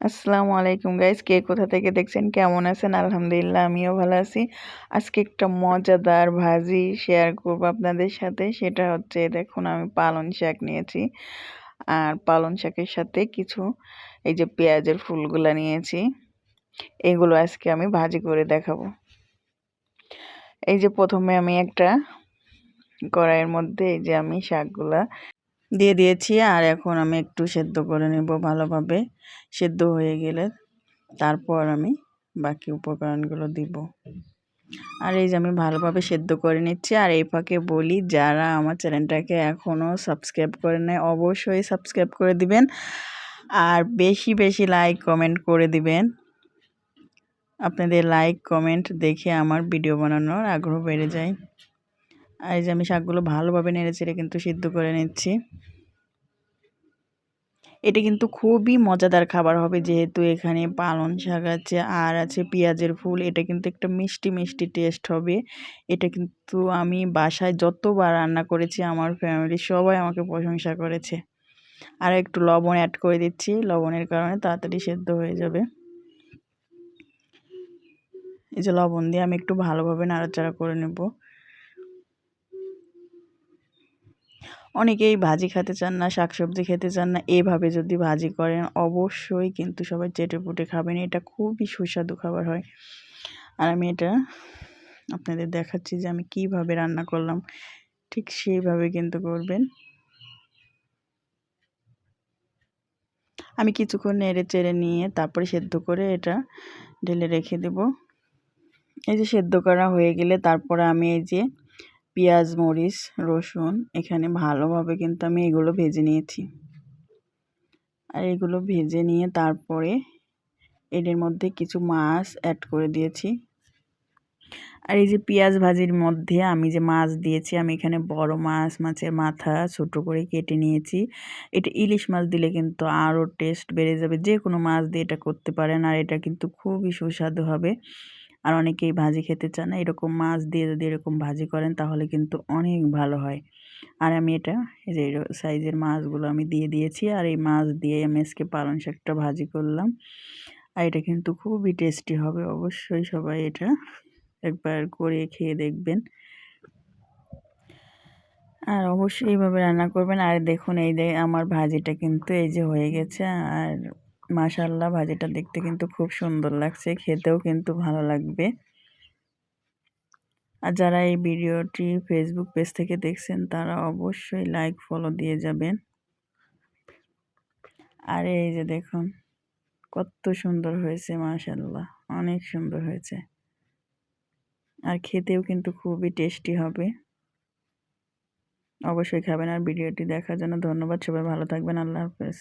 আসসালামু আলাইকুম গাইজ কে কোথা থেকে দেখছেন? কেমন আছেন? আলহামদুলিল্লাহ, আমিও ভালো আছি। আজকে একটা মজাদার ভাজি শেয়ার করব আপনাদের সাথে। সেটা হচ্ছে, দেখুন, আমি পালন শাক নিয়েছি। আর পালন শাকের সাথে কিছু, এই যে পেঁয়াজের ফুলগুলা নিয়েছি। এগুলো আজকে আমি ভাজি করে দেখাবো। এই যে প্রথমে আমি একটা কড়াইয়ের মধ্যে এই যে আমি শাকগুলা দিয়ে দিয়েছি আর এখন আমি একটু সেদ্ধ করে নেব ভালোভাবে। সেদ্ধ হয়ে গেলে তারপর আমি বাকি উপকরণগুলো দিব। আর এই যে আমি ভালোভাবে সেদ্ধ করে নিচ্ছি আর এই ফাঁকে বলি, যারা আমার চ্যানেলটাকে এখনও সাবস্ক্রাইব করে নেয় অবশ্যই সাবস্ক্রাইব করে দিবেন। আর বেশি বেশি লাইক, কমেন্ট করে দিবেন। আপনাদের লাইক, কমেন্ট দেখে আমার ভিডিও বানানোর আগ্রহ বেড়ে যায়। এই যে আমি শাকগুলো ভালোভাবে নেড়ে চেড়ে কিন্তু সিদ্ধ করে নিচ্ছি। এটা কিন্তু খুবই মজাদার খাবার হবে যেহেতু এখানে পালন শাক আছে আর আছে পেঁয়াজের ফুল। এটা কিন্তু একটা মিষ্টি মিষ্টি টেস্ট হবে। এটা কিন্তু আমি বাসায় যতবার রান্না করেছি, আমার ফ্যামিলি সবাই আমাকে প্রশংসা করেছে। আর একটু লবণ অ্যাড করে দিচ্ছি, লবণের কারণে তাড়াতাড়ি সেদ্ধ হয়ে যাবে। এই যে লবণ দিয়ে আমি একটু ভালোভাবে নাড়াচাড়া করে নেব। অনেকেই ভাজি খেতে চান না, শাকসবজি খেতে চান না, এভাবে যদি ভাজি করেন অবশ্যই কিন্তু সবাই চেটে পুটে খাবেন, এটা খুবই সুস্বাদু খাবার হয়। আর আমি এটা আপনাদের দেখাচ্ছি যে আমি কীভাবে রান্না করলাম, ঠিক সেইভাবে কিন্তু করবেন। আমি কিছুক্ষণ নেড়ে চেড়ে নিয়ে তারপরে সেদ্ধ করে এটা ঢেলে রেখে দেব। এই যে সেদ্ধ করা হয়ে গেলে তারপরে আমি এই যে পেঁয়াজ, মরিচ, রসুন, এখানে ভালোভাবে কিন্তু আমি এগুলো ভেজে নিয়েছি। আর এগুলো ভেজে নিয়ে তারপরে এদের মধ্যে কিছু মাছ অ্যাড করে দিয়েছি। আর এই যে পেঁয়াজ ভাজির মধ্যে আমি যে মাছ দিয়েছি, আমি এখানে বড় মাছ, মাছের মাথা ছোট করে কেটে নিয়েছি। এটা ইলিশ মাছ দিলে কিন্তু আরও টেস্ট বেড়ে যাবে। যে কোনো মাছ দিয়ে এটা করতে পারেন আর এটা কিন্তু খুবই সুস্বাদু হবে। আর অনেকেই ভাজি খেতে চান না। এরকম মাছ দিয়ে যদি এরকম ভাজি করেন তাহলে কিন্তু অনেক ভালো হয়। আর আমি এটা, এই যে সাইজের মাছগুলো আমি দিয়ে দিয়েছি আর এই মাছ দিয়ে আমি আজকে পালং শাকটা ভাজি করলাম। আর এটা কিন্তু খুবই টেস্টি হবে, অবশ্যই সবাই এটা একবার করে খেয়ে দেখবেন। আর অবশ্যই এইভাবে রান্না করবেন। আর দেখুন এই যে আমার ভাজিটা কিন্তু এই যে হয়ে গেছে। আর মাশাল্লাহ ভাজিটা দেখতে কিন্তু খুব সুন্দর লাগছে, খেতেও কিন্তু ভালো লাগবে। আর যারা এই ভিডিওটি ফেসবুক পেজ থেকে দেখছেন, তারা অবশ্যই লাইক ফলো দিয়ে যাবেন। আর এই যে দেখুন, কত সুন্দর হয়েছে মাশাল্লাহ অনেক সুন্দর হয়েছে। আর খেতেও কিন্তু খুবই টেস্টি হবে। অবশ্যই খাবেন আর ভিডিওটি দেখার জন্য ধন্যবাদ, সবাই ভালো থাকবেন, আল্লাহ হাফেজ।